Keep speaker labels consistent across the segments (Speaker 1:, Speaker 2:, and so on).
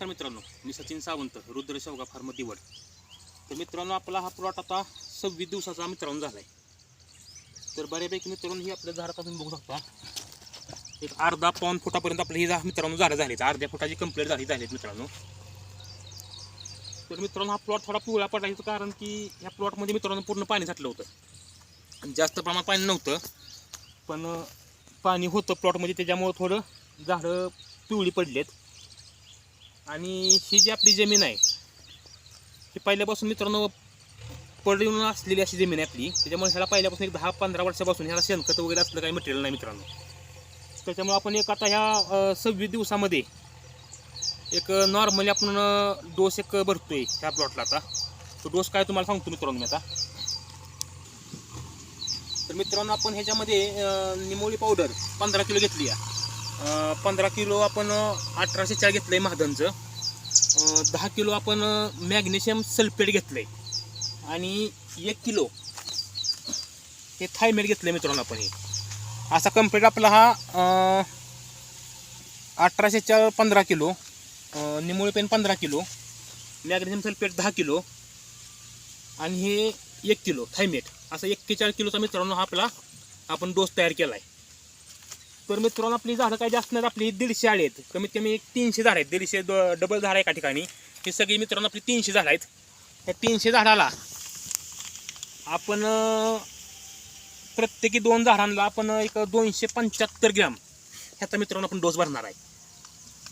Speaker 1: तर मित्रांनो मी सचिन सावंत रुद्र शेवगा फार्म दिवड. तर मित्रांनो आपला हा प्लॉट आता सव्वीस दिवसाचा मित्रांनो झाला आहे तर बऱ्यापैकी मित्रांनो ही आपल्या झाडात तुम्ही बघू शकता. एक अर्धा पाऊन फुटापर्यंत आपलं ही मित्रांनो झाडं झालीत. अर्ध्या फुटाची कंप्लीट झाली झालीत मित्रांनो. तर मित्रांनो हा प्लॉट थोडा पिवळा पडायचं कारण की ह्या प्लॉटमध्ये मित्रांनो पूर्ण पाणी साठलं होतं. आणि जास्त प्रमाणात पाणी नव्हतं पण पाणी होतं प्लॉटमध्ये त्याच्यामुळं थोडं झाडं पिवळी पडलेत. आणि ही जी आपली जमीन आहे ही पहिल्यापासून मित्रांनो पडून असलेली अशी जमीन आहे आपली. त्याच्यामुळे ह्याला पहिल्यापासून एक दहा पंधरा वर्षापासून ह्याला शेणखत वगैरे असलं काही मटेरियल नाही मित्रांनो. त्याच्यामुळे आपण एक आता ह्या सव्वीस दिवसामध्ये एक नॉर्मली आपण डोस एक भरतोय ह्या प्लॉटला आता. तो डोस काय तुम्हाला सांगतो मित्रांनो मी आता. तर मित्रांनो आपण ह्याच्यामध्ये निमोळी पावडर पंधरा किलो घेतली आहे. पंधरा किलो आपण अठराशे चार घेतलं आहे महादनचं दहा किलो आपण मॅग्नेशियम सल्फेट घेतलं आहे आणि एक किलो हे थायमेट घेतलं आहे मित्रांनो आपण हे. असा कंप्लीट आपला हा अठराशे चार पंधरा किलो अं, पेन पंधरा किलो मॅग्नेशियम सल्फेट दहा किलो आणि हे एक किलो थायमेट. असा एक्केचाळीस किलोचा मित्रांनो हा आपला आपण डोस तयार केला आहे तर मित्रांनो आपली झाडं काय जास्त नाही आपली दीडशे आले आहेत. कमीत कमी एक तीनशे झाड आहेत. दीडशे डबल झाड आहे एका ठिकाणी. हे सगळी मित्रांनो आपली तीनशे झाडं आहेत. त्या तीनशे झाडाला आपण प्रत्येकी दोन झाडांना आपण एक दोनशे पंच्याहत्तर ग्रॅम ह्याचा मित्रांनो आपण डोस भरणार आहे.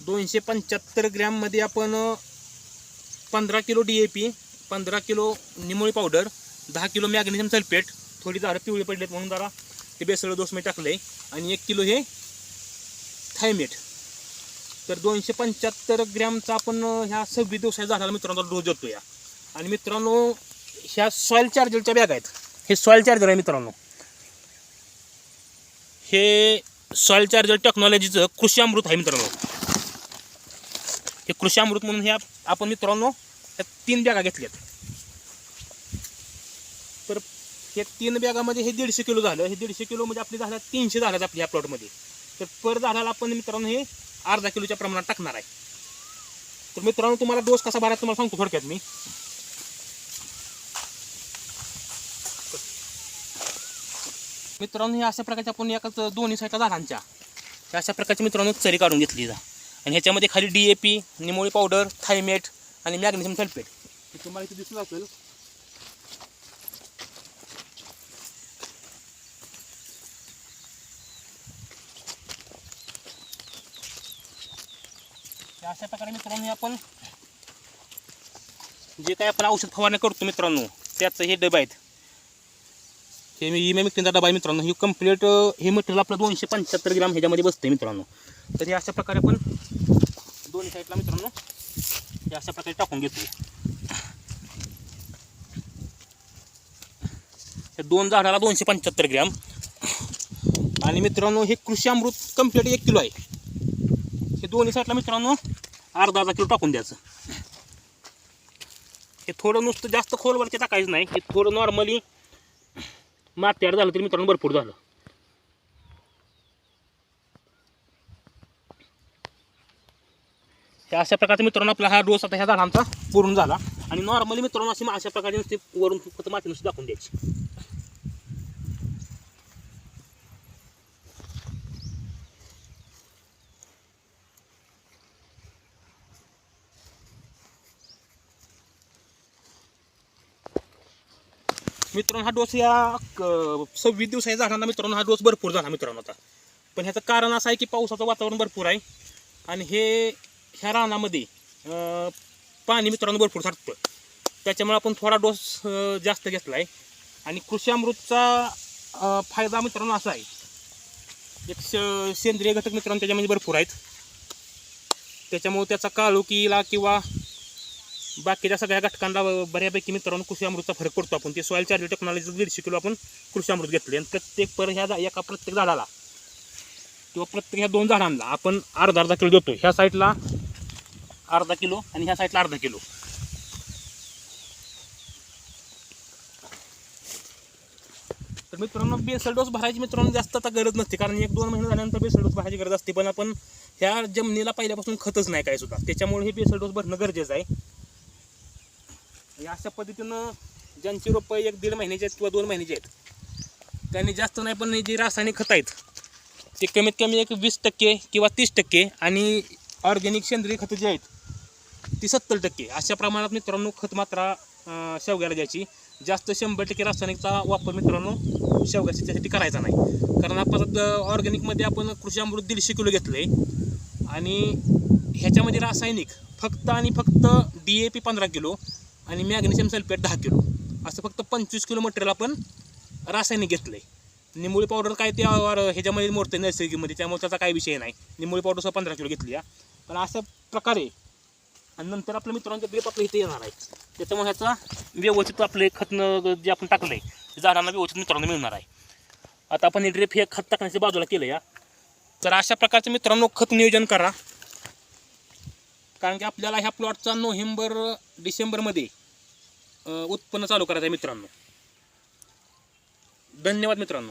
Speaker 1: दोनशे पंच्याहत्तर ग्रॅममध्ये आपण पंधरा किलो डी ए पी पंधरा किलो निमोळी पावडर दहा किलो मॅग्नेशियम सल्फेट थोडी झाडं पिवळी पडलेत म्हणून जरा ते बेसळ डोस मी टाकलं आहे आणि एक किलो हे थायमेट तर दोनशे पंच्याहत्तर ग्रॅमचा आपण ह्या सव्वीस दिवसाच्या झाडाला मित्रांनो डोस देतो या आणि मित्रांनो ह्या सॉईल चार्जरच्या बॅग आहेत. हे सॉईल चार्जर आहे मित्रांनो. हे सॉईल चार्जर टेक्नॉलॉजीचं कृषी अमृत आहे मित्रांनो. हे कृषी अमृत म्हणून ह्या आपण मित्रांनो ह्या तीन बॅगा घेतल्यात तर हे तीन बॅगामध्ये हे दीडशे किलो झालं. हे दीडशे किलो म्हणजे आपली झालं तीनशे झालं आपल्या ह्या प्लॉटमध्ये. तर पर झाडाला आपण मित्रांनो हे अर्धा किलोच्या प्रमाणात टाकणार आहे. तर मित्रांनो तुम्हाला डोस कसा भरायचा तुम्हाला सांगतो थोडक्यात मी. मित्रांनो हे अशा प्रकारच्या आपण एकाच दोन्ही साईडला झाडांच्या. अशा प्रकारची मित्रांनो चरी काढून घेतली जा. आणि ह्याच्यामध्ये खाली डी ए पी निमोळी पावडर थायमेट आणि मॅग्नेशियम सल्फेट. हे तुम्हाला इथे दिसून असेल अशा प्रकारे मित्रांनो आपण जे काय आपण औषध फवारणी करतो मित्रांनो त्याचं हे डबे आहेत. हे मी इमे मिक्टीचा डबा आहे मित्रांनो. हे कंप्लीट हे मटेरियल आपलं दोनशे पंच्याहत्तर ग्राम ह्याच्यामध्ये बसते मित्रांनो. तर हे अशा प्रकारे आपण दोन्ही साईडला मित्रांनो हे अशा प्रकारे टाकून घेतो हे दोन झाडाला दोनशे पंच्याहत्तर ग्रॅम. आणि मित्रांनो हे कृषी अमृत कंप्लीट एक किलो आहे. हे दोन्ही साईडला मित्रांनो अर्धा अर्धा किलो टाकून द्यायचं. हे थोडं नुसतं जास्त खोलवरचे टाकायचं नाही. हे थोडं नॉर्मली मात्यार झालं तरी मित्रांनो भरपूर झालं. हे अशा प्रकारचा मित्रांनो आपला हा डोस आता ह्या झाडांचा पूर्ण झाला. आणि नॉर्मली मित्रांनो अशी अशा प्रकारे नुसती वरून फक्त माती नुसती दाखवून द्यायची. मित्रांनो हा डोस या क- सव्वीस दिवसाच्या झाडांना मित्रांनो हा डोस भरपूर झाला मित्रांनो आता. पण ह्याचं कारण असं आहे की पावसाचं वातावरण भरपूर आहे आणि हे ह्या रानामध्ये पाणी मित्रांनो भरपूर साठतं. त्याच्यामुळे आपण थोडा डोस जास्त घेतला आहे आणि कृषी अमृतचा फायदा मित्रांनो असा आहे. एक श- सेंद्रिय घटक मित्रांनो त्याच्यामध्ये भरपूर आहेत. त्याच्यामुळे त्याचा काळोखीला किंवा बाकीच्या सगळ्या घटकांना बऱ्यापैकी मित्रांनो कृषी अमृतचा फरक पडतो आपण. ते सॉईल चार्जर टेक्नॉलॉजी दीडशे किलो आपण कृषी अमृत घेतले. आणि प्रत्येक पर ह्या एका प्रत्येक झाडाला किंवा प्रत्येक ह्या दोन झाडांना आपण अर्धा अर्धा किलो देतो ह्या साईडला अर्धा किलो आणि ह्या साईडला अर्धा किलो. तर तर मित्रांनो बेसल डोस भरायची मित्रांनो जास्त आता गरज नसते. कारण एक दोन महिने झाल्यानंतर बेसल डोस भरायची गरज असते. पण आपण ह्या जमिनीला पहिल्यापासून खतच नाही काय सुद्धा. त्याच्यामुळे हे बेसल डोस भरणं गरजेचं आहे. या अशा पद्धतीनं ज्यांची रोपं एक दीड महिन्याचे आहेत किंवा दोन महिन्याचे आहेत त्यांनी जास्त नाही पण जी रासायनिक खतं आहेत ते कमीत कमी एक वीस टक्के किंवा तीस टक्के आणि ऑर्गॅनिक सेंद्रिय खतं जी आहेत ती सत्तर टक्के. अशा प्रमाणात मित्रांनो खत मात्रा शेवग्याला द्यायची. जास्त शंभर टक्के रासायनिकचा वापर मित्रांनो शेवग्या त्यासाठी करायचा नाही. कारण आपण ऑर्गॅनिकमध्ये आपण कृषी अमृत दीडशे किलो घेतलं आहे आणि ह्याच्यामध्ये रासायनिक फक्त आणि फक्त डी ए पी पंधरा किलो आणि मॅग्नेशियम सल्फेट दहा किलो. असं फक्त पंचवीस किलो मटेरियल आपण रासायनिक घेतलं आहे निंबोळी पावडर काय ते ह्याच्यामध्ये मोडतं नैसर्गिकमध्ये त्यामुळे त्याचा काही विषय नाही. निंबोळी पावडर पंधरा किलो घेतली आहे पण अशा प्रकारे आणि नंतर आपल्या मित्रांचे ग्रेप आपल्या इथे येणार आहे. त्याच्यामुळे ह्याचा व्यवस्थित आपले खतनं जे आपण टाकलं आहे झाडांना व्यवस्थित मित्रांनो मिळणार आहे. आता आपण हे ड्रेप हे खत टाकण्याच्या बाजूला केलं या. तर अशा प्रकारचं मित्रांनो खत नियोजन करा. कारण की आपल्याला ह्या प्लॉटचा नोव्हेंबर डिसेंबरमध्ये उत्पन्न चालू करायचं आहे मित्रांनो. धन्यवाद मित्रांनो.